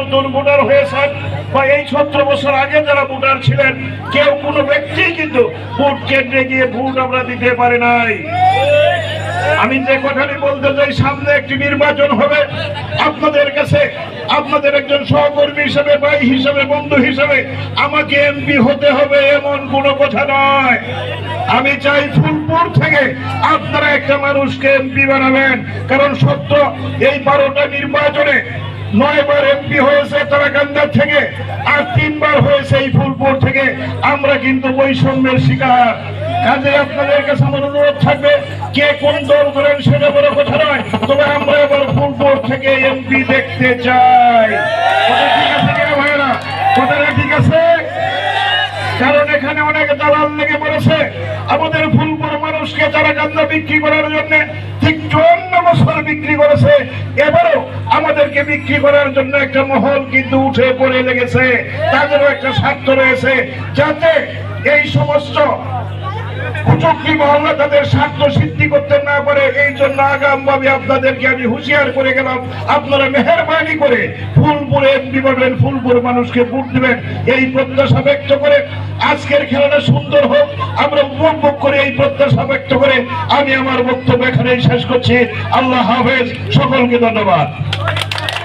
নতুন ভোটার হয়েছেন বা এই সতেরো বছর আগে যারা ভোটার ছিলেন, কেউ কোনো ব্যক্তি কিন্তু ভোট কেন্দ্রে গিয়ে ভোট আমরা দিতে পারে নাই। আমি যে কথাটি বলতে চাই, সামনে একটি নির্বাচন হবে। আপনাদের কাছে, আপনাদের একজন সহকর্মী হিসেবে, ভাই হিসেবে, বন্ধু হিসেবে আমাকে এমপি হতে হবে এমন কোনো কথা নয়। আমি চাই ফুলপুর থেকে আপনারা একটা মানুষকে এমপি বানাবেন। কারণ সত্য, এই বারোটা নির্বাচনে নয়বার এমপি হয়েছে তারাকান্দা থেকে, আর তিনবার হয়েছে এই ফুলপুর থেকে। আমরা কিন্তু বৈষম্যের শিকার। কাজে আপনাদের কাছে আমার অনুরোধ থাকবে, কে কোন দল করেন সেটা বড় কথা নয়, তবে আমরা এবার ফুলপুর থেকে এমপি দেখতে চাই। কথাটা ঠিক আছে কারণ এখানে অনেক দালাল লেগে পড়েছে। আমাদের ফুলপুর মানুষকে তারা কান্দা বিক্রি করার জন্য ঠিক বিক্রি করেছে। এবারও আমাদেরকে বিক্রি করার জন্য একটা মহল কিন্তু উঠে পড়ে লেগেছে। তাদেরও একটা স্বার্থ রয়েছে। যাতে এই সমস্ত আপনাদেরকে আমি হুঁশিয়ার করে গেলাম, আপনারা করে মানুষকে ভোট দিবেন, এই প্রত্যাশা ব্যক্ত করে আজকের খেলাটা সুন্দর হোক, আমরা উপভোগ করে এই প্রত্যাশা ব্যক্ত আমি আমার বক্তব্য এখানেই শেষ করছি। আল্লাহ হাফেজ সকলকে ধন্যবাদ।